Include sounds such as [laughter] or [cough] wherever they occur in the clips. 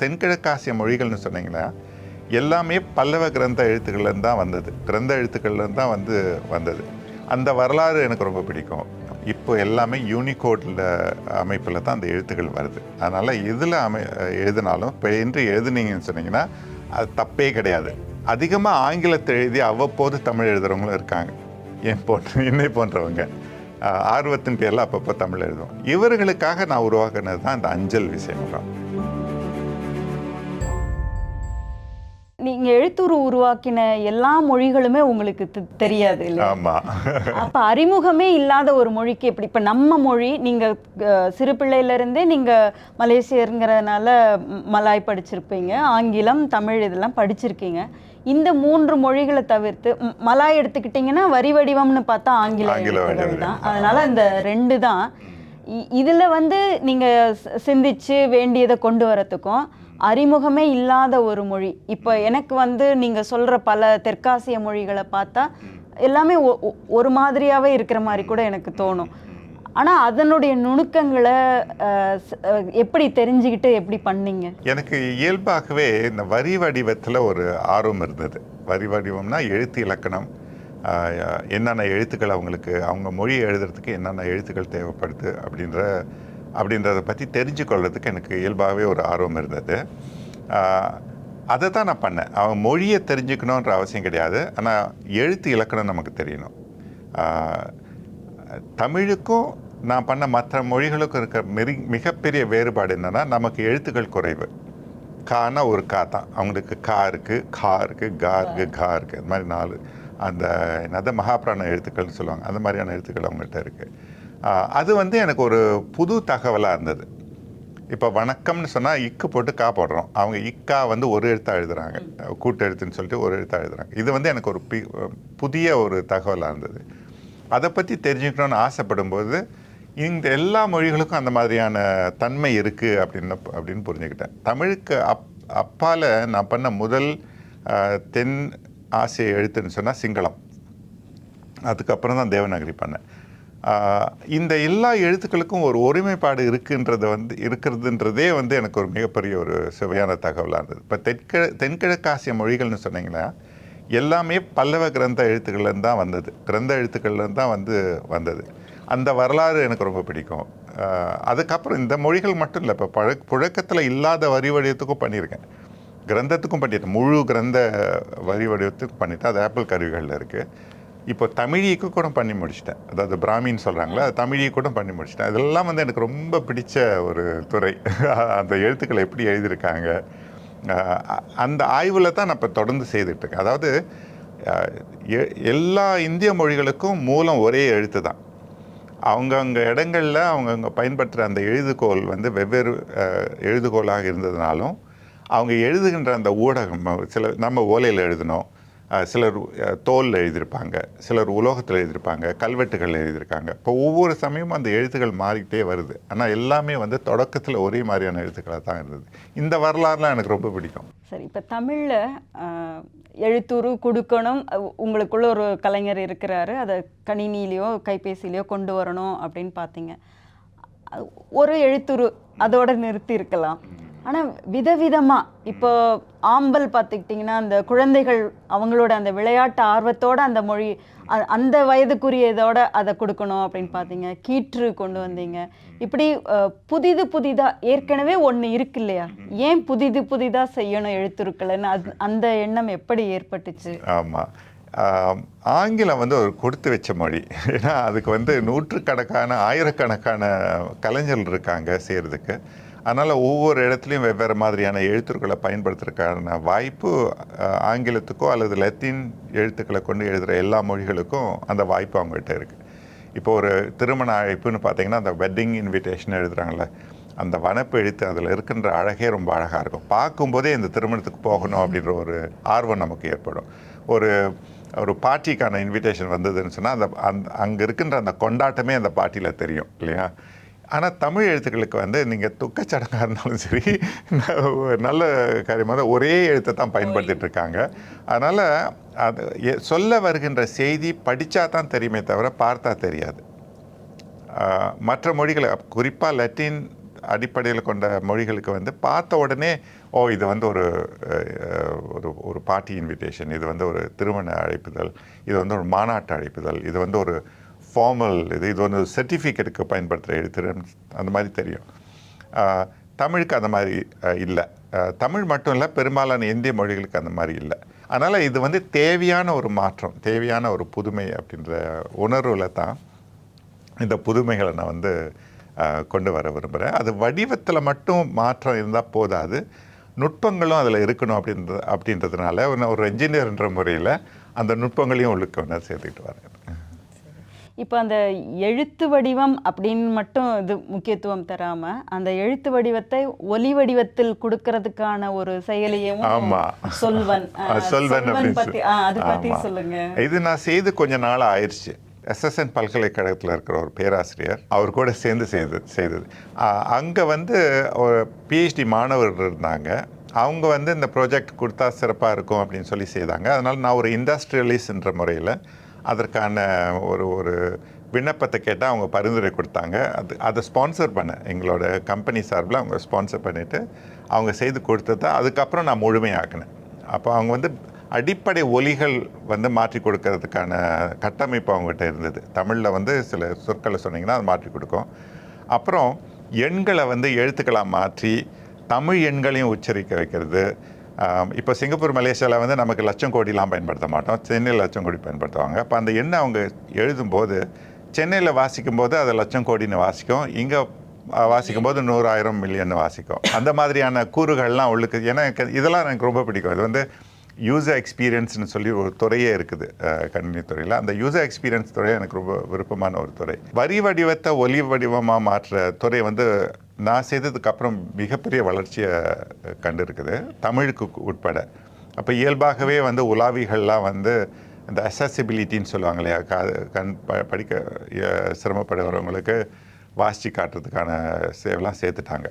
தென்கிழக்காசிய மொழிகள்னு சொன்னீங்கன்னா எல்லாமே பல்லவ கிரந்த எழுத்துக்கள்லேருந்து தான் வந்தது. கிரந்த எழுத்துக்கள்லேருந்து தான் வந்து வந்தது. அந்த வரலாறு எனக்கு ரொம்ப பிடிக்கும். இப்போ எல்லாமே யூனிகோடில் அமைப்பில் தான் அந்த எழுத்துக்கள் வருது. அதனால் இதில் அமை எழுதினாலும் இப்போ என்று எழுதுனீங்கன்னு சொன்னீங்கன்னா அது தப்பே கிடையாது. அதிகமாக ஆங்கிலத்தை எழுதி அவ்வப்போது தமிழ் எழுதுகிறவங்களும் இருக்காங்க. என் போன்ற என்னை போன்றவங்க. ஆர்வத்தின் பேரில் அப்பப்போ தமிழ் எழுதுவோம். இவர்களுக்காக நான் உருவாக்குனது தான் இந்த அஞ்சல் விஷயம் நீங்க எழுத்துரு உருவாக்கின எல்லா மொழிகளுமே உங்களுக்கு தெரியாது ஆமாம் அப்ப அறிமுகமே இல்லாத ஒரு மொழிக்கு எப்படி இப்ப நம்ம மொழி நீங்க அஹ், சிறு பிள்ளையில இருந்தே நீங்க மலேசியருங்கிறதுனால மலாய் படிச்சிருப்பீங்க ஆங்கிலம் தமிழ் இதெல்லாம் படிச்சிருக்கீங்க. இந்த மூன்று மொழிகளை தவிர்த்து மலாய் எடுத்துக்கிட்டிங்கன்னா வரி வடிவம்னு பார்த்தா ஆங்கில ஆங்கில எழுத்துக்கள் வடிவம். தான். அதனால இந்த ரெண்டு தான். இதுல வந்து நீங்க சிந்திச்சு வேண்டியதை கொண்டு வரத்துக்கும் அறிமுகமே இல்லாத ஒரு மொழி. இப்போ எனக்கு வந்து நீங்க சொல்ற பல தெற்காசிய மொழிகளை பார்த்தா எல்லாமே ஒரு மாதிரியாவே இருக்கிற மாதிரி கூட எனக்கு தோணும். ஆனா அதனுடைய நுணுக்கங்களை எப்படி தெரிஞ்சுக்கிட்டு எப்படி பண்ணீங்க? எனக்கு இயல்பாகவே இந்த வரி வடிவத்தில் ஒரு ஆர்வம் இருந்தது. வரி வடிவம்னா எழுத்து இலக்கணம். என்னென்ன எழுத்துக்கள் அவங்களுக்கு அவங்க மொழி எழுதுறதுக்கு என்னென்ன எழுத்துக்கள் தேவைப்படுது அப்படின்ற அப்படின்றத பற்றி தெரிஞ்சு எனக்கு இயல்பாகவே ஒரு ஆர்வம் இருந்தது. அதை தான் நான் பண்ணேன். அவன் மொழியை தெரிஞ்சுக்கணுன்ற அவசியம் கிடையாது. ஆனால் எழுத்து இலக்கணம் நமக்கு தெரியணும். தமிழுக்கும் நான் பண்ண மற்ற மொழிகளுக்கும் இருக்க மெரி மிகப்பெரிய வேறுபாடு என்னென்னா நமக்கு எழுத்துக்கள் குறைவு. கானா ஒரு கா தான். அவங்களுக்கு கா இருக்குது கா இருக்குது கா இருக்குது கா இருக்குது அது மாதிரி நாலு அந்த என்னது மகாபிராண எழுத்துக்கள்னு சொல்லுவாங்க. அந்த மாதிரியான எழுத்துக்கள் அவங்கள்ட்ட இருக்குது அது வந்து எனக்கு ஒரு புது தகவலாக இருந்தது. இப்போ வணக்கம்னு சொன்னால் இக்கு போட்டு கா போடுறோம். அவங்க இக்கா வந்து ஒரு எழுத்தா எழுதுறாங்க. கூட்டு எழுத்துன்னு சொல்லிட்டு ஒரு எழுத்தா எழுதுறாங்க. இது வந்து எனக்கு ஒரு பி புதிய ஒரு தகவலாக இருந்தது. அதை பற்றி தெரிஞ்சுக்கணும்னு ஆசைப்படும்போது இந்த எல்லா மொழிகளுக்கும் அந்த மாதிரியான தன்மை இருக்குது அப்படின்னு அப்படின்னு புரிஞ்சுக்கிட்டேன். தமிழுக்கு அப் அப்பால் நான் பண்ண முதல் தென் ஆசிய எழுத்துன்னு சொன்னால் சிங்களம். அதுக்கப்புறம் தான் தேவநாகரி பண்ணேன். இந்த எல்லா எழுத்துக்களுக்கும் ஒரு ஒருமைப்பாடு இருக்குன்றது வந்து இருக்கிறதுன்றதே வந்து எனக்கு ஒரு மிகப்பெரிய ஒரு சுவையான தகவலாக இருந்தது இப்போ தெற்கிழ தென்கிழக்காசிய மொழிகள்னு சொன்னீங்கன்னா எல்லாமே பல்லவ கிரந்த எழுத்துக்கள்லேருந்து தான் வந்தது. கிரந்த எழுத்துக்கள்லேருந்து தான் வந்து வந்தது. அந்த வரலாறு எனக்கு ரொம்ப பிடிக்கும். அதுக்கப்புறம் இந்த மொழிகள் மட்டும் இல்லை இப்போ பழ புழக்கத்தில் இல்லாத வரி வடிவத்துக்கும் பண்ணியிருக்கேன். கிரந்தத்துக்கும் பண்ணிட்டேன் முழு கிரந்த வரி வடிவத்துக்கும் பண்ணிட்டேன். அது ஆப்பிள் கருவிகளில் இருக்குது இப்போ தமிழிக்கு கூட பண்ணி முடிச்சிட்டேன். அதாவது பிராமின்னு சொல்கிறாங்களே அது கூட பண்ணி முடிச்சிட்டேன். இதெல்லாம் வந்து எனக்கு ரொம்ப பிடிச்ச ஒரு துறை. [laughs] அந்த எழுத்துக்களை எப்படி எழுதியிருக்காங்க அந்த ஆய்வில் தான் நான் இப்போ தொடர்ந்து செய்துட்ருக்கேன் அதாவது எ- எல்லா இந்திய மொழிகளுக்கும் மூலம் ஒரே எழுத்து தான். அவங்கவுங்க இடங்களில் அவங்கவுங்க பயன்படுத்துகிற அந்த எழுதுகோல் வந்து வெவ்வேறு எழுதுகோலாக இருந்ததுனாலும் அவங்க எழுதுகின்ற அந்த ஊடகம் சில நம்ம ஓலையில் எழுதினோம் சிலர் தோலில் எழுதியிருப்பாங்க சிலர் உலோகத்தில் எழுதியிருப்பாங்க கல்வெட்டுகள் எழுதியிருக்காங்க. இப்போ ஒவ்வொரு சமயமும் அந்த எழுத்துக்கள் மாறிக்கிட்டே வருது. ஆனால் எல்லாமே வந்து தொடக்கத்தில் ஒரே மாதிரியான எழுத்துக்களாக தான் இருந்தது. இந்த வரலாறுலாம் எனக்கு ரொம்ப பிடிக்கும். சரி இப்போ தமிழில் எழுத்துரு கொடுக்கணும் உங்களுக்குள்ள ஒரு கலைஞர் இருக்கிறாரு. அதை கணினியிலையோ கைபேசியிலையோ கொண்டு வரணும் அப்படின்னு பார்த்தீங்க ஒரு எழுத்துரு அதோட நிறுத்தி இருக்கலாம். ஆனால் விதவிதமாக இப்போ ஆம்பல் பார்த்துக்கிட்டிங்கன்னா அந்த குழந்தைகள் அவங்களோட அந்த விளையாட்டு ஆர்வத்தோட அந்த மொழி அ- அந்த வயதுக்குரிய இதோட அதை கொடுக்கணும் அப்படின்னு பார்த்தீங்க. கீற்று கொண்டு வந்தீங்க. இப்படி புதிது புதிதாக ஏற்கனவே ஒன்று இருக்கு இல்லையா? ஏன் புதிது புதிதாக செய்யணும் எழுத்துருக்கலைன்னு அது அந்த எண்ணம் எப்படி ஏற்பட்டுச்சு? ஆமாம் ஆங்கிலம் வந்து ஒரு கொடுத்து வச்ச மொழி. ஏன்னா அதுக்கு வந்து நூற்றுக்கணக்கான ஆயிரக்கணக்கான கலைஞர்கள் இருக்காங்க செய்கிறதுக்கு அதனால் ஒவ்வொரு இடத்துலையும் வெவ்வேறு மாதிரியான எழுத்துக்களை பயன்படுத்துறதுக்கான வாய்ப்பு ஆங்கிலத்துக்கோ அல்லது லத்தீன் எழுத்துக்களை கொண்டு எழுதுகிற எல்லா மொழிகளுக்கும் அந்த வாய்ப்பு அவங்ககிட்ட இருக்குது இப்போ ஒரு திருமண அழைப்புன்னு பார்த்தீங்கன்னா அந்த வெட்டிங் இன்விடேஷன் எழுதுகிறாங்களே அந்த வனப்பு எழுத்து அதில் இருக்கின்ற அழகே ரொம்ப அழகாக இருக்கும். பார்க்கும்போதே இந்த திருமணத்துக்கு போகணும் அப்படின்ற ஒரு ஆர்வம் நமக்கு ஏற்படும். ஒரு ஒரு பார்ட்டிக்கான இன்விடேஷன் வந்ததுன்னு சொன்னால் அந்த அந் அங்கே இருக்கின்ற அந்த கொண்டாட்டமே அந்த பார்ட்டியில் தெரியும் இல்லையா? ஆனால் தமிழ் எழுத்துக்களுக்கு வந்து நீங்கள் துக்கச்சடங்காக இருந்தாலும் சரி [laughs] நல்ல காரியமாக தான் ஒரே எழுத்தை தான் பயன்படுத்திகிட்டு இருக்காங்க. அதனால் அது எ- சொல்ல வருகின்ற செய்தி படித்தா தான் தெரியுமே தவிர பார்த்தா தெரியாது. மற்ற மொழிகளை குறிப்பாக லட்டின் அடிப்படையில் கொண்ட மொழிகளுக்கு வந்து பார்த்த உடனே ஓ இது வந்து ஒரு ஒரு ஒரு பார்ட்டி இன்விடேஷன் இது வந்து ஒரு திருமண அழைப்புதல் இது வந்து ஒரு மாநாட்டு அழைப்புதல் இது வந்து ஒரு ஃபார்மல் இது இது வந்து சர்டிஃபிகேட்டுக்கு பயன்படுத்துகிற எழுத்து அந்த மாதிரி தெரியும். தமிழுக்கு அந்த மாதிரி இல்லை. தமிழ் மட்டும் இல்லை பெரும்பாலான இந்திய மொழிகளுக்கு அந்த மாதிரி இல்லை. அதனால் இது வந்து தேவையான ஒரு மாற்றம் தேவையான ஒரு புதுமை அப்படின்ற உணர்வில் தான் இந்த புதுமைகளை நான் வந்து கொண்டு வர விரும்புகிறேன் அது வடிவத்தில் மட்டும் மாற்றம் இருந்தால் போதாது. நுட்பங்களும் அதில் இருக்கணும் அப்படின்றது அப்படின்றதுனால ஒரு- ஒரு என்ஜினியர்ன்ற முறையில் அந்த நுட்பங்களையும் உள்ளுக்கு ஒன்று சேர்த்துக்கிட்டு வரேன். இப்போ அந்த எழுத்து வடிவம் அப்படின்னு மட்டும் இது முக்கியத்துவம் தராம அந்த எழுத்து வடிவத்தை ஒலி வடிவத்தில் கொடுக்கறதுக்கான ஒரு செயலியும். சொல்வன் சொல்வன். ஆ, அது பத்தி ஆமா. சொல்லுங்க இது நான் செய்து கொஞ்ச நாள் ஆயிடுச்சு எஸ்எஸ்என் பல்கலைக்கழகத்தில் இருக்கிற ஒரு பேராசிரியர் அவர் கூட சேர்ந்து செய்து செய்தது அங்கே வந்து ஒரு பிஹெச்டி மாணவர்கள் இருந்தாங்க அவங்க வந்து இந்த ப்ராஜெக்ட் கொடுத்தா சிறப்பாக இருக்கும் அப்படின்னு சொல்லி செய்தாங்க அதனால் நான் ஒரு இண்டஸ்ட்ரியலிஸ்ட்ன்ற முறையில் அதற்கான ஒரு ஒரு விண்ணப்பத்தை கேட்டால் அவங்க பரிந்துரை கொடுத்தாங்க. அது அதை ஸ்பான்சர் பண்ண எங்களோட கம்பெனி சார்பில் அவங்க ஸ்பான்சர் பண்ணிவிட்டு அவங்க செய்து கொடுத்ததை அதுக்கப்புறம் நான் முழுமையாக்கினேன். அப்போ அவங்க வந்து அடிப்படை ஒலிகள் வந்து மாற்றி கொடுக்கறதுக்கான கட்டமைப்பு அவங்ககிட்ட இருந்தது. தமிழில் வந்து சில சொற்களை சொன்னீங்கன்னா அது மாற்றி கொடுக்கும். அப்புறம் எண்களை வந்து எழுத்துக்களாக மாற்றி தமிழ் எண்களையும் உச்சரிக்க வைக்கிறது. இப்போ சிங்கப்பூர் மலேசியாவில் வந்து நமக்கு லட்சம் கோடிலாம் பயன்படுத்த மாட்டோம். சென்னையில் லட்சம் கோடி பயன்படுத்துவாங்க. அப்போ அந்த எண்ணெய் அவங்க எழுதும்போது சென்னையில் வாசிக்கும்போது அதை லட்சம் கோடின்னு வாசிக்கும். இங்கே வாசிக்கும் போது நூறாயிரம் மில்லியன் வாசிக்கும். அந்த மாதிரியான கூறுகள்லாம் உள்ளுக்கு ஏன்னா இதெல்லாம் எனக்கு ரொம்ப பிடிக்கும். இது வந்து யூசர் எக்ஸ்பீரியன்ஸ்னு சொல்லி ஒரு துறையே இருக்குது கணினி துறையில். அந்த யூசர் எக்ஸ்பீரியன்ஸ் துறை எனக்கு ரொம்ப விருப்பமான ஒரு துறை. வரி வடிவத்தை ஒலி வடிவமாக மாற்ற துறை வந்து நான் செய்ததுக்கப்புறம் மிகப்பெரிய வளர்ச்சியை கண்டிருக்குது. கண்டு இருக்குது தமிழுக்கு உட்பட. அப்போ இயல்பாகவே வந்து உலாவிகள்லாம் வந்து இந்த அசசிபிலிட்டின்னு சொல்லுவாங்க இல்லையா? கண் ப படிக்க சிரமப்படுகிறவங்களுக்கு சிரமப்படுறவங்களுக்கு வாசித்து காட்டுறதுக்கான சேவெல்லாம் சேர்த்துட்டாங்க.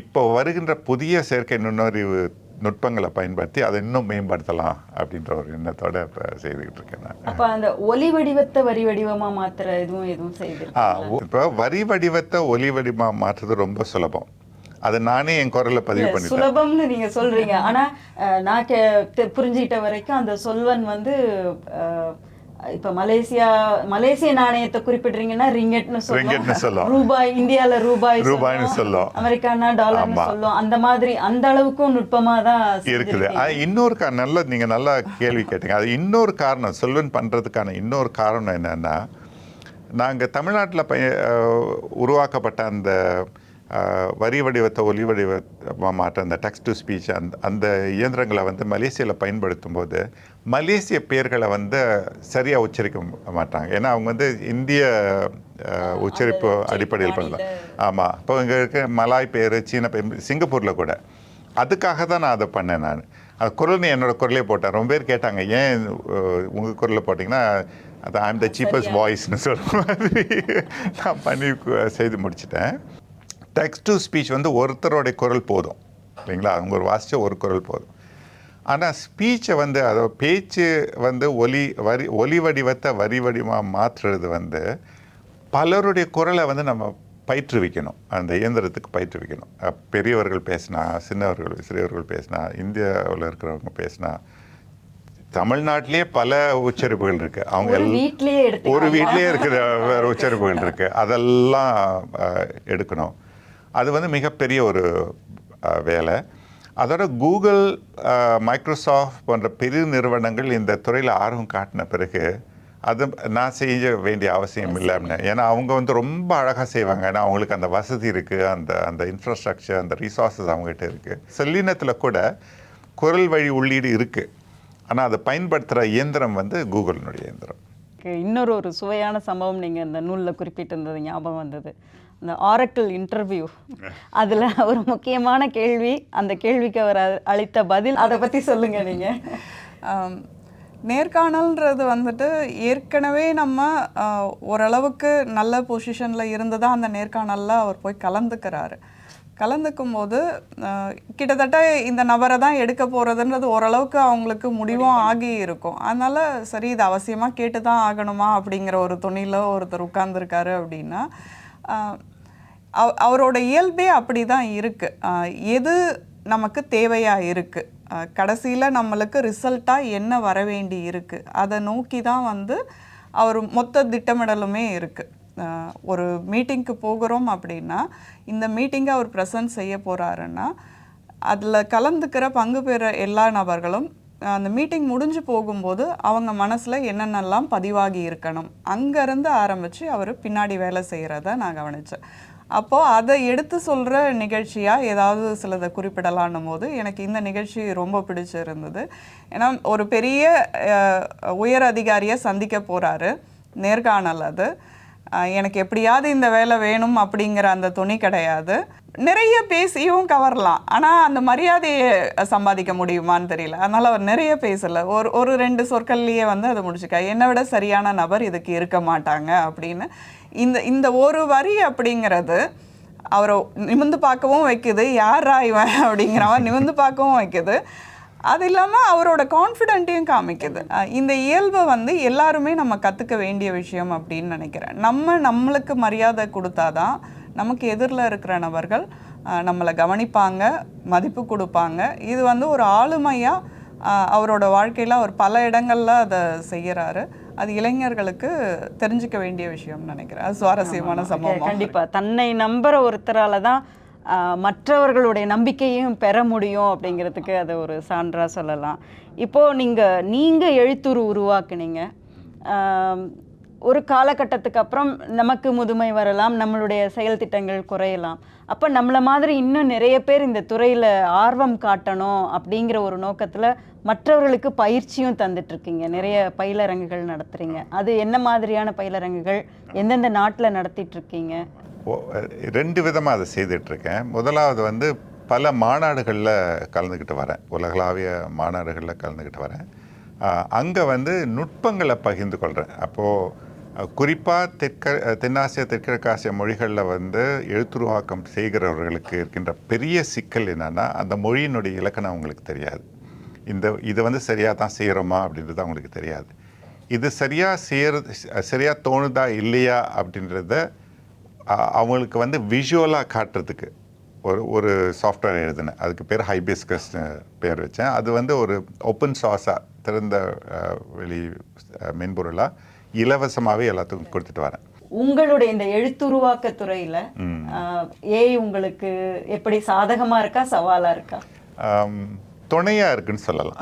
இப்போ வருகின்ற புதிய செயற்கை நுண்ணறிவு நுட்பங்களை பயன்படுத்தி அதை இன்னும் மேம்படுத்தலாம் அப்படின்ற ஒரு எண்ணத்தோட இப்போ செய்துக்கிட்டு இருக்கேன் நான். அப்ப அந்த ஒலி வடிவத்தை வரி வடிவமா மாத்துற எதுவும் எதுவும் செய்து ஆ இப்போ வரி வடிவத்தை ஒலி வடிவமாக மாற்றுறது ரொம்ப சுலபம். அதை நானே என் குரலில் பதிவு பண்ணிட்டேன். சுலபம்னு நீங்க சொல்றீங்க. ஆனா அஹ், நான் கே- புரிஞ்சுக்கிட்ட வரைக்கும் அந்த சொல்வன் வந்து இப்ப மலேசியா மலேசிய நாணயத்தை குறிப்பிடுறீங்கன்னா ரிங்கெட்னு ரிங்கெட்னு. சொல்லும் ரூபாய் இந்தியால ரூபாய் ரூபாய்னு சொல்லும். அமெரிக்கானா டாலர்னு. சொல்லும் அந்த மாதிரி அந்த அளவுக்கும் நுட்பமா தான் இருக்குது இன்னொரு நல்ல நீங்கள் நல்லா கேள்வி கேட்டீங்க அது இன்னொரு காரணம் சொல்வன் பண்ணுறதுக்கான இன்னொரு காரணம் என்னன்னா நாங்கள் தமிழ்நாட்டில் பய உருவாக்கப்பட்ட அந்த வரி வடிவத்தை ஒலி வடிவ மாற்ற அந்த டெக்ஸ்ட் டு ஸ்பீச் அந்த அந்த இயந்திரங்களை வந்து மலேசியாவில் பயன்படுத்தும் போது மலேசிய பேர்களை வந்து சரியாக உச்சரிக்க மாட்டாங்க. ஏன்னா அவங்க வந்து இந்திய உச்சரிப்பு அடிப்படையில் பண்ணலாம். ஆமாம் இப்போ இங்கே இருக்க மலாய் பேர் சீன பேர் சிங்கப்பூரில் கூட. அதுக்காக தான் நான் அதை பண்ணேன் நான். அது குரல் என்னோட குரலே போட்டேன் ரொம்ப பேர் கேட்டாங்க ஏன் உங்கள் குரலில் போட்டிங்கன்னா அது ஐம் த சீப்பஸ்ட் வாய்ஸ்னு சொல்கிற மாதிரி நான் பண்ணி செய்து முடிச்சிட்டேன். டெக்ஸ்ட் டு ஸ்பீச் வந்து ஒருத்தரோடைய குரல் போதும். இல்லைங்களா? அவங்க ஒரு வாசித்த ஒரு குரல் போதும். ஆனால் ஸ்பீச்சை வந்து அதோ பேச்சு வந்து ஒலி வரி ஒலி வடிவத்தை வரி வடிவமாக மாற்றுறது வந்து பலருடைய குரலை வந்து நம்ம பயிற்றுவிக்கணும். அந்த இயந்திரத்துக்கு பயிற்றுவிக்கணும். பெரியவர்கள் பேசினா சின்னவர்கள் சிறியவர்கள் பேசினா இந்தியாவில் இருக்கிறவங்க பேசினா தமிழ்நாட்டிலேயே பல உச்சரிப்புகள் இருக்கு. அவங்க ஒரு வீட்லயே எடுத்து ஒரு வீட்லயே இருக்கிற வேற உச்சரிப்புகள் இருக்கு. அதெல்லாம் எடுக்கணும். அது வந்து மிகப்பெரிய ஒரு வேலை. அதோட கூகுள் மைக்ரோசாஃப்ட் போன்ற பெரிய நிறுவனங்கள் இந்த துறையில் ஆர்வம் காட்டின பிறகு அது நான் செய்ய வேண்டிய அவசியம் இல்லை அப்படின்னு. ஏன்னா அவங்க வந்து ரொம்ப அழகாக செய்வாங்க. ஏன்னா அவங்களுக்கு அந்த வசதி இருக்குது அந்த அந்த இன்ஃப்ராஸ்ட்ரக்சர் அந்த ரிசோர்ஸஸ் அவங்ககிட்ட இருக்குது செல்லினத்தில் கூட குரல் வழி உள்ளீடு இருக்குது ஆனால் அதை பயன்படுத்துகிற இயந்திரம் வந்து கூகுளினுடைய இயந்திரம். இன்னொரு ஒரு சுவையான சம்பவம் நீங்க இந்த நூல்ல குறிப்பிட்டிருந்தது ஞாபகம் வந்தது. அந்த ஆரக்கிள் இன்டர்வியூ அதுல ஒரு முக்கியமான கேள்வி அந்த கேள்விக்கு அவர் அளித்த பதில். அதை பத்தி சொல்லுங்க நீங்க. ஆம், நேர்காணல்ன்றது வந்துட்டு ஏற்கனவே நம்ம ஓரளவுக்கு நல்ல பொசிஷனில் இருந்து தான் அந்த நேர்காணலில் அவர் போய் கலந்துக்கிறாரு. கலந்துக்கும் போது கிட்டத்தட்ட இந்த நபரை தான் எடுக்க போகிறதுன்றது ஓரளவுக்கு அவங்களுக்கு முடிவும் ஆகி இருக்கும். அதனால் சரி இது அவசியமாக கேட்டு தான் ஆகணுமா அப்படிங்கிற ஒரு துணியில் ஒருத்தர் உட்கார்ந்துருக்காரு அப்படின்னா அவரோட இயல்பே அப்படி தான் இருக்குது எது நமக்கு தேவையாக இருக்குது கடைசியில் நம்மளுக்கு ரிசல்ட்டாக என்ன வர வேண்டி இருக்குது அதை நோக்கி தான் வந்து அவர் மொத்த திட்டமிடலுமே இருக்குது ஒரு மீட்டிங்க்கு போகிறோம் அப்படின்னா இந்த மீட்டிங்கை அவர் ப்ரெசன்ட் செய்ய போகிறாருன்னா அதில் கலந்துக்கிற பங்கு பெற எல்லா நபர்களும் அந்த மீட்டிங் முடிஞ்சு போகும்போது அவங்க மனசில் என்னென்னலாம் பதிவாகி இருக்கணும். அங்கேருந்து ஆரம்பித்து அவர் பின்னாடி வேலை செய்கிறத நான் கவனித்தேன் அப்போது அதை எடுத்து சொல்கிற நிகழ்ச்சியாக ஏதாவது சிலதை குறிப்பிடலான்னும் போது எனக்கு இந்த நிகழ்ச்சி ரொம்ப பிடிச்சிருந்தது. ஏன்னா ஒரு பெரிய உயர் அதிகாரியை சந்திக்க போகிறாரு நேர்காணல் அது. எனக்கு எப்படியாவது இந்த வேலை வேணும் அப்படிங்கிற அந்த துணி கிடையாது. நிறைய பேசியும் கவரலாம். ஆனால் அந்த மரியாதையை சம்பாதிக்க முடியுமான்னு தெரியல. அதனால் அவர் நிறைய பேசலை. ஒரு ஒரு ரெண்டு சொற்கள்லேயே வந்து அதை முடிச்சுக்கா என்னை விட சரியான நபர் இதுக்கு இருக்க மாட்டாங்க அப்படின்னு. இந்த இந்த ஒரு வரி அப்படிங்கிறது அவரை நிமிந்து பார்க்கவும் வைக்குது. யாரா இவன்? அப்படிங்கிறவன் நிமிந்து பார்க்கவும் வைக்குது. அது இல்லாமல் அவரோட கான்ஃபிடென்ட்டையும் காமிக்குது. இந்த இயல்பை வந்து எல்லாருமே நம்ம கற்றுக்க வேண்டிய விஷயம் அப்படின்னு நினைக்கிறேன். நம்ம நம்மளுக்கு மரியாதை கொடுத்தாதான் நமக்கு எதிரில் இருக்கிற நபர்கள் நம்மளை கவனிப்பாங்க மதிப்பு கொடுப்பாங்க. இது வந்து ஒரு ஆளுமையாக அவரோட வாழ்க்கையில் அவர் பல இடங்களில் அதை செய்கிறாரு அது இளைஞர்களுக்கு தெரிஞ்சுக்க வேண்டிய விஷயம்னு நினைக்கிறேன். அது சுவாரஸ்யமான சம்பவம்? கண்டிப்பா. தன்னை நம்புற ஒருத்தரால தான் மற்றவர்களுடைய நம்பிக்கையும் பெற முடியும் அப்படிங்கிறதுக்கு அதை ஒரு சான்றாக சொல்லலாம். இப்போது நீங்கள் நீங்கள் எழுத்துரு உருவாக்குனீங்க. ஒரு காலகட்டத்துக்கு அப்புறம் நமக்கு முதுமை வரலாம் நம்மளுடைய செயல் திட்டங்கள் குறையலாம். அப்போ நம்மளை மாதிரி இன்னும் நிறைய பேர் இந்த துறையில் ஆர்வம் காட்டணும் அப்படிங்கிற ஒரு நோக்கத்தில் மற்றவர்களுக்கு பயிற்சியும் தந்துட்டுருக்கீங்க. நிறைய பயிலரங்குகள் நடத்துகிறீங்க அது என்ன மாதிரியான பயிலரங்குகள் எந்தெந்த நாட்டில் நடத்திட்டுருக்கீங்க? ரெண்டு விதமாக அதை செய்துட்ருக்கேன். முதலாவது வந்து பல மாநாடுகளில் கலந்துக்கிட்டு வரேன். உலகளாவிய மாநாடுகளில் கலந்துக்கிட்டு வரேன். அங்கே வந்து நுட்பங்களை பகிர்ந்து கொள்கிறேன் அப்போது குறிப்பாக தெற்க தென்னாசிய தெற்கிழக்காசிய மொழிகளில் வந்து எழுத்துருவாக்கம் செய்கிறவர்களுக்கு இருக்கின்ற பெரிய சிக்கல் என்னென்னா அந்த மொழியினுடைய இலக்கணம் அவங்களுக்கு தெரியாது. இந்த இது வந்து சரியாக தான் செய்கிறோமா அப்படின்றது அவங்களுக்கு தெரியாது. இது சரியாக செய்யறது சரியாக தோணுதா இல்லையா அப்படின்றத அவங்களுக்கு வந்து விஷுவலாக காட்டுறதுக்கு. ஒரு ஒரு சாஃப்ட்வேர் எழுதினேன். அதுக்கு பேர் ஹைபிஸ்கஸ் பேர் வச்சேன். அது வந்து ஒரு ஓப்பன் சாஸாக திறந்த வெளி மென்பொருளாக இலவசமாகவே எல்லாத்துக்கும் கொடுத்துட்டு வரேன். உங்களுடைய இந்த எழுத்துருவாக்க துறையில் ஏஐ உங்களுக்கு எப்படி சாதகமாக இருக்கா சவாலாக இருக்கா? ஆம், துணையா இருக்குன்னு சொல்லலாம்.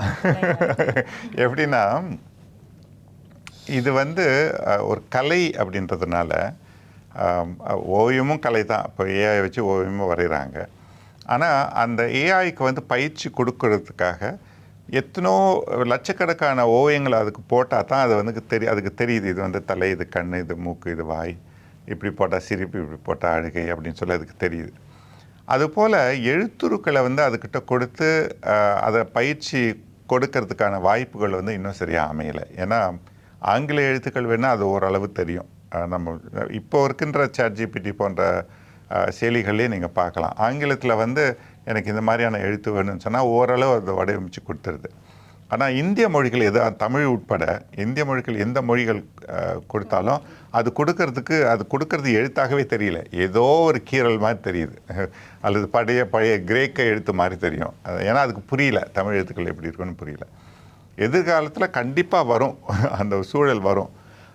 எப்படின்னா இது வந்து ஒரு கலை அப்படின்றதுனால ஓவியமும் கலை தான் இப்போ ஏஐ வச்சு ஓவியமும் வரைகிறாங்க ஆனால் அந்த ஏஐக்கு வந்து பயிற்சி கொடுக்கறதுக்காக எத்தனோ லட்சக்கணக்கான ஓவியங்களை அதுக்கு போட்டால் தான் அது வந்து தெரிய அதுக்கு தெரியுது. இது வந்து தலை இது கண் இது மூக்கு இது வாய். இப்படி போட்டால் சிரிப்பு இப்படி போட்டால் அழுகை அப்படின்னு சொல்லி அதுக்கு தெரியுது. அதுபோல் எழுத்துருக்களை வந்து அதுக்கிட்ட கொடுத்து அதை பயிற்சி கொடுக்கறதுக்கான வாய்ப்புகள் வந்து இன்னும் சரியாக அமையலை. ஏன்னா ஆங்கில எழுத்துக்கள் வேணால் அது ஓரளவு தெரியும். நம்ம இப்போ இருக்கின்ற சேட் ஜிபிடி போன்ற அஹ், செயலிகளே நீங்கள் பார்க்கலாம். ஆங்கிலத்தில் வந்து எனக்கு இந்த மாதிரியான எழுத்து வேணும்னு சொன்னால் ஓரளவு அதை வடிவமைச்சு கொடுத்துருது. ஆனால் இந்திய மொழிகள் எது தமிழ் உட்பட இந்திய மொழிகள் எந்த மொழிகள் கொடுத்தாலும் அது கொடுக்கறதுக்கு அது கொடுக்கறது எழுத்தாகவே தெரியல. ஏதோ ஒரு கீறல் மாதிரி தெரியுது. அல்லது பழைய பழைய கிரேக்க எழுத்து மாதிரி தெரியும். அது ஏன்னா அதுக்கு புரியல. தமிழ் எழுத்துக்கள் எப்படி இருக்குன்னு புரியல. எதிர்காலத்தில் கண்டிப்பாக வரும். அந்த சூழல் வரும்.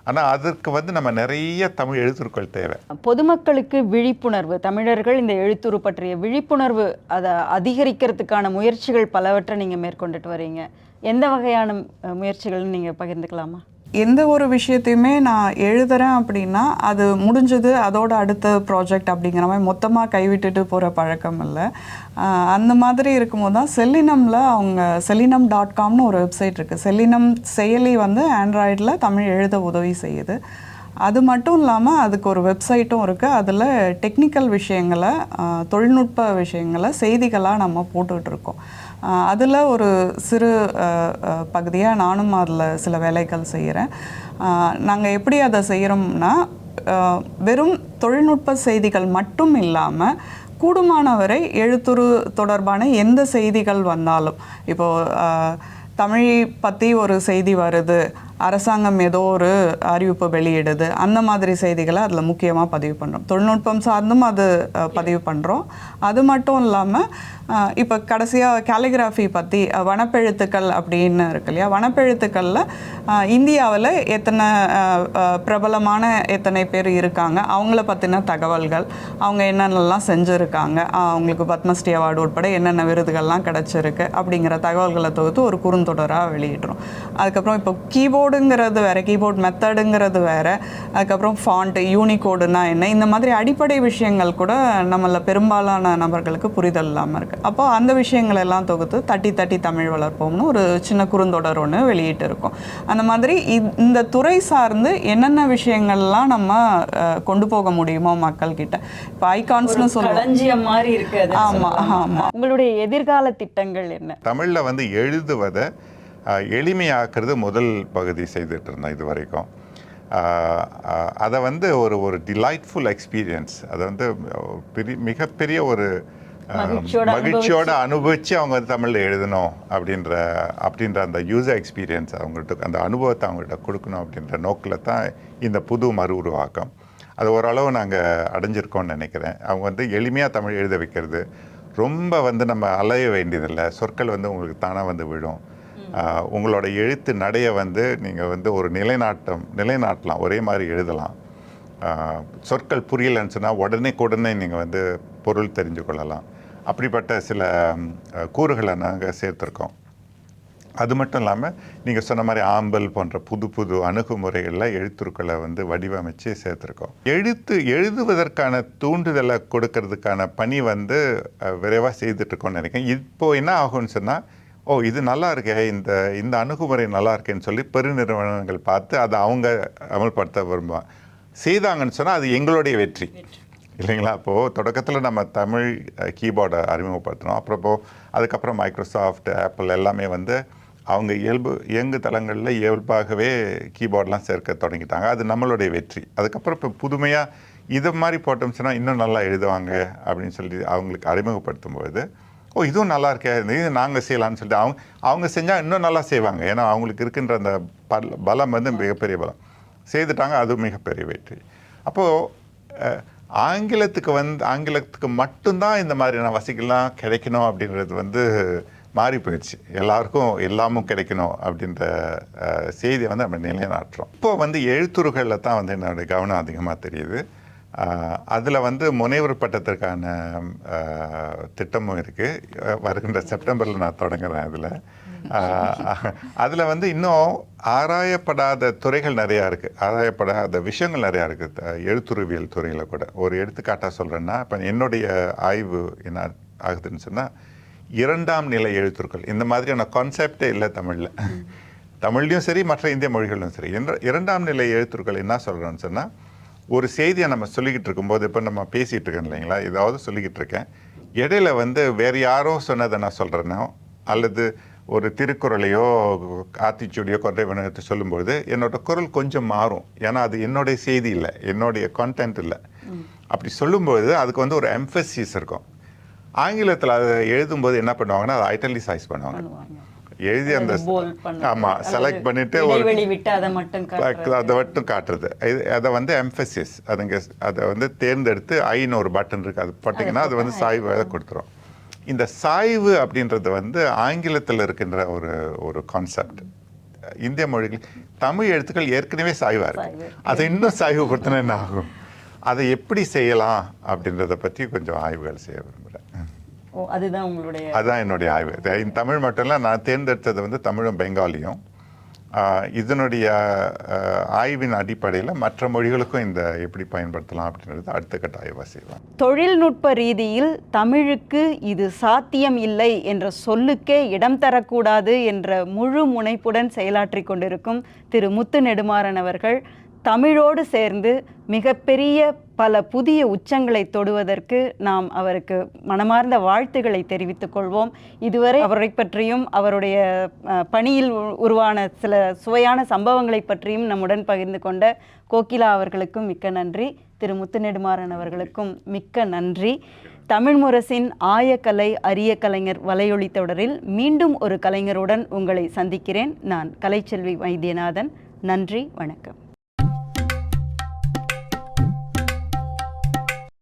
ஆனால் அதற்கு வந்து நம்ம நிறைய தமிழ் எழுத்துருக்கள் தேவை. பொதுமக்களுக்கு விழிப்புணர்வு தமிழர்கள் இந்த எழுத்துரு பற்றிய விழிப்புணர்வு அதை அதிகரிக்கிறதுக்கான முயற்சிகள் பலவற்றை நீங்கள் மேற்கொண்டுட்டு வரீங்க. எந்த வகையான முயற்சிகள்னு நீங்கள் பகிர்ந்துக்கலாமா? எந்த ஒரு விஷயத்தையுமே நான் எழுதுறேன் அப்படின்னா அது முடிஞ்சது அதோட அடுத்த ப்ராஜெக்ட் அப்படிங்கிற மாதிரி மொத்தமாக கைவிட்டுட்டு போகிற பழக்கம் இல்லை. அந்த மாதிரி இருக்கும்போது தான் செல்லினமில் அவங்க செல்லினம் டாட் காம்னு ஒரு வெப்சைட் இருக்குது செல்லினம் செயலி வந்து ஆண்ட்ராய்டில் தமிழ் எழுத உதவி செய்யுது. அது மட்டும் இல்லாமல் அதுக்கு ஒரு வெப்சைட்டும் இருக்குது அதில் டெக்னிக்கல் விஷயங்களை தொழில்நுட்ப விஷயங்களை செய்திகளாக நம்ம போட்டுக்கிட்டு இருக்கோம். அதில் ஒரு சிறு பகுதியாக நானும் அதில் சில வேலைகள் செய்கிறேன் நாங்கள் எப்படி அதை செய்கிறோம்னா வெறும் தொழில்நுட்ப செய்திகள் மட்டும் இல்லாமல் கூடுமானவரை எழுத்துரு தொடர்பான எந்த செய்திகள் வந்தாலும் இப்போது தமிழ் பற்றி ஒரு செய்தி வருது அரசாங்கம் ஏதோ ஒரு அறிவிப்பு வெளியிடுது. அந்த மாதிரி செய்திகளை அதில் முக்கியமாக பதிவு பண்ணுறோம் தொழில்நுட்பம் சார்ந்தும் அது பதிவு பண்ணுறோம் அது மட்டும் இல்லாமல் இப்போ கடைசியாக கேலிகிராஃபி பற்றி வனப்பெழுத்துக்கள் அப்படின்னு இருக்கு இல்லையா? வனப்பெழுத்துக்களில் இந்தியாவில் எத்தனை பிரபலமான எத்தனை பேர் இருக்காங்க? அவங்கள பற்றின தகவல்கள் அவங்க என்னென்னலாம் செஞ்சுருக்காங்க? அவங்களுக்கு பத்மஸ்ரீ அவார்டு உட்பட என்னென்ன விருதுகள்லாம் கிடச்சிருக்கு? அப்படிங்கிற தகவல்களை தொகுத்து ஒரு குறுந்தொடராக வெளியிடுறோம். அதுக்கப்புறம் இப்போ கீபோர்டு கீபோர்டுங்கிறது வேறு கீபோர்ட் மெத்தடுங்கிறது வேறு அதுக்கப்புறம் ஃபாண்ட்டு யூனிகோடுனா என்ன இந்த மாதிரி அடிப்படை விஷயங்கள் கூட நம்மள பெரும்பாலான நபர்களுக்கு புரிதல் இல்லாமல் இருக்குது அப்போ அந்த விஷயங்கள் எல்லாம் தொகுத்து தட்டி தட்டி தமிழ் வளர்ப்போம்னு ஒரு சின்ன குறுந்தொடர் ஒன்று வெளியிட்டு இருக்கோம் அந்த மாதிரி இந்த துறை சார்ந்து என்னென்ன விஷயங்கள்லாம் நம்ம அஹ், கொண்டு போக முடியுமோ மக்கள்கிட்ட இப்போ ஐகான்ஸ்னு சொல்லுவோம் மாதிரி இருக்கு அது ஆமா, சொல்லலாம். ஆமா. உங்களுடைய எதிர்கால திட்டங்கள் என்ன தமிழில் வந்து எழுதுவதை எளிமையாக்குறது முதல் பகுதி செய்துட்டு இருந்தேன் இது வரைக்கும் அதை வந்து ஒரு ஒரு டிலைட்ஃபுல் எக்ஸ்பீரியன்ஸ் அதை வந்து பெரிய மிகப்பெரிய ஒரு மகிழ்ச்சியோட அனுபவிச்சு. அவங்க வந்து தமிழில் எழுதணும் அப்படின்ற அப்படின்ற அந்த யூசர் எக்ஸ்பீரியன்ஸ் அவங்கள்ட்ட அந்த அனுபவத்தை அவங்கள்ட்ட கொடுக்கணும் அப்படின்ற நோக்கில் தான் இந்த புது மறு உருவாக்கம். அது ஓரளவு நாங்கள் அடைஞ்சிருக்கோம்னு நினைக்கிறேன். அவங்க வந்து எளிமையாக தமிழ் எழுத வைக்கிறது. ரொம்ப வந்து நம்ம அலைய வேண்டியதில்லை. சொற்கள் வந்து உங்களுக்கு தானாக வந்து விழும். உங்களோட எழுத்து நடையை வந்து நீங்கள் வந்து ஒரு நிலைநாட்டம் நிலைநாட்டலாம் ஒரே மாதிரி எழுதலாம். சொற்கள் புரியலைன்னு சொன்னால் உடனே உடனே நீங்கள் வந்து பொருள் தெரிஞ்சு கொள்ளலாம். அப்படிப்பட்ட சில கூறுகளை நாங்கள் சேர்த்துருக்கோம். அது மட்டும் இல்லாமல் நீங்கள் சொன்ன மாதிரி ஆம்பல் போன்ற புது புது அணுகுமுறைகளில் எழுத்துருக்களை வந்து வடிவமைச்சு சேர்த்துருக்கோம். எழுத்து எழுதுவதற்கான தூண்டுதலை கொடுக்கறதுக்கான பணி வந்து விரைவாக செய்துட்ருக்கோம்னு நினைக்கிறேன். இப்போது என்ன ஆகும்னு சொன்னால் ஓ இது நல்லா இருக்கே இந்த இந்த அணுகுமுறை நல்லா இருக்கேன்னு சொல்லி பெருநிறுவனங்கள் பார்த்து அதை அவங்க அமல்படுத்த விரும்புவாங்க. செய்தாங்கன்னு சொன்னால் அது எங்களுடைய வெற்றி. இல்லைங்களா? அப்போது தொடக்கத்தில் நம்ம தமிழ் கீபோர்டை அறிமுகப்படுத்தினோம். அப்புறம் இப்போ அதுக்கப்புறம் மைக்ரோசாஃப்ட் ஆப்பிள் எல்லாமே வந்து அவங்க இயல்பு இயங்கு தளங்களில் இயல்பாகவே கீபோர்டெலாம் சேர்க்க தொடங்கிட்டாங்க. அது நம்மளுடைய வெற்றி. அதுக்கப்புறம் இப்போ புதுமையாக இது மாதிரி போட்டோம்னா இன்னும் நல்லா எழுதுவாங்க அப்படின்னு சொல்லி அவங்களுக்கு அறிமுகப்படுத்தும் பொழுது ஓ இதுவும் நல்லா இருக்கே இது நாங்கள் செய்யலாம்னு சொல்லிட்டு அவங்க அவங்க செஞ்சால் இன்னும் நல்லா செய்வாங்க. ஏன்னா அவங்களுக்கு இருக்கின்ற அந்த பல பலம் வந்து மிகப்பெரிய பலம். செய்துட்டாங்க அது மிகப்பெரிய வெற்றி. அப்போது ஆங்கிலத்துக்கு வந்து ஆங்கிலத்துக்கு மட்டும்தான் இந்த மாதிரியான வசதிகள்லாம் கிடைக்கணும் அப்படின்றது வந்து மாறி போயிடுச்சு. எல்லாருக்கும் எல்லாமும் கிடைக்கணும் அப்படின்ற செய்தியை வந்து நம்ம நிலைநாட்டுறோம். இப்போ வந்து எழுத்துருகளில் தான் வந்து என்னோட கவனம் அதிகமாக தெரியுது. அதில் வந்து முனைவர் பட்டத்திற்கான திட்டமும் இருக்குது வருகின்ற செப்டம்பரில் நான் தொடங்குறேன் அதில். அதில் வந்து இன்னும் ஆராயப்படாத துறைகள் நிறையா இருக்குது ஆராயப்படாத விஷயங்கள் நிறையா இருக்குது எழுத்துருவியல் துறையில் கூட. ஒரு எடுத்துக்காட்டாக சொல்கிறேன்னா இப்போ என்னுடைய ஆய்வு என்ன ஆகுதுன்னு சொன்னால் இரண்டாம் நிலை எழுத்துக்கள் இந்த மாதிரியான கான்செப்டே இல்லை தமிழில். தமிழ்லையும் சரி மற்ற இந்திய மொழிகளிலும் சரி. இரண்ட- இரண்டாம் நிலை எழுத்துக்கள் என்ன சொல்கிறோன்னு சொன்னால் ஒரு செய்தியை நம்ம சொல்லிக்கிட்டு இருக்கும்போது இப்போ நம்ம பேசிகிட்டு இருக்கேன் இல்லைங்களா? ஏதாவது சொல்லிக்கிட்டு இருக்கேன். இடையில வந்து வேறு யாரோ சொன்னதை நான் சொல்கிறேனோ அல்லது ஒரு திருக்குறளையோ ஆத்திச்சூடியோ கொன்றை வினயத்தை சொல்லும்போது என்னோட குரல் கொஞ்சம் மாறும். ஏன்னா அது என்னுடைய செய்தி இல்லை என்னுடைய கான்டென்ட் இல்லை. அப்படி சொல்லும்போது அதுக்கு வந்து ஒரு எம்ஃபசிஸ் இருக்கும். ஆங்கிலத்தில் அதை எழுதும்போது என்ன பண்ணுவாங்கன்னா அதை ஐட்டலிசைஸ் பண்ணுவாங்க. எழுதி அந்த ஆமாம் செலக்ட் பண்ணிட்டு ஒரு அதை மட்டும் காட்டுறது. இது அதை வந்து எம்ஃபசிஸ் அதுங்க அதை வந்து தேர்ந்தெடுத்து ஐன்னு ஒரு பட்டன் இருக்குது அது போட்டிங்கன்னா அது வந்து சாய்வு கொடுத்துரும். இந்த சாய்வு அப்படின்றது வந்து ஆங்கிலத்தில் இருக்கின்ற ஒரு ஒரு கான்செப்ட் இந்திய மொழிகள் தமிழ் எழுத்துக்கள் ஏற்கனவே சாய்வாக சாய்வு இருக்கு. அதை இன்னும் சாய்வு கொடுத்தனா என்ன ஆகும்? அதை எப்படி செய்யலாம் அப்படின்றத பற்றி கொஞ்சம் ஆய்வுகள் செய்ய விரும்புகிறேன். அதுதான் உங்களுடைய அதான் என்னுடைய ஆய்வு. தமிழ் மட்டும் இல்லை நான் தேர்ந்தெடுத்தது வந்து தமிழும் பெங்காலியும். இதனுடைய ஆய்வின் அடிப்படையில் மற்ற மொழிகளுக்கும் இந்த எப்படி பயன்படுத்தலாம் அப்படின்றது அடுத்த கட்ட ஆய்வாக செய்வேன் தொழில்நுட்ப ரீதியில் தமிழுக்கு இது சாத்தியம் இல்லை என்ற சொல்லுக்கே இடம் தரக்கூடாது என்ற முழு முனைப்புடன் செயலாற்றி கொண்டிருக்கும் திரு முத்து நெடுமாறன் அவர்கள் தமிழோடு சேர்ந்து மிகப்பெரிய பல புதிய உச்சங்களை தொடுவதற்கு நாம் அவருக்கு மனமார்ந்த வாழ்த்துக்களை தெரிவித்துக் கொள்வோம். இதுவரை அவரை பற்றியும் அவருடைய பணியில் உ- உருவான சில சுவையான சம்பவங்களை பற்றியும் நம்முடன் பகிர்ந்து கொண்ட கோகிலா அவர்களுக்கும் மிக்க நன்றி. திரு. முத்துநெடுமாறன் அவர்களுக்கும் மிக்க நன்றி. தமிழ் முரசின் ஆயக்கலை அரிய கலைஞர் வலையொலி தொடரில் மீண்டும் ஒரு கலைஞருடன் உங்களை சந்திக்கிறேன். நான் கலைச்செல்வி வைத்தியநாதன். நன்றி வணக்கம்.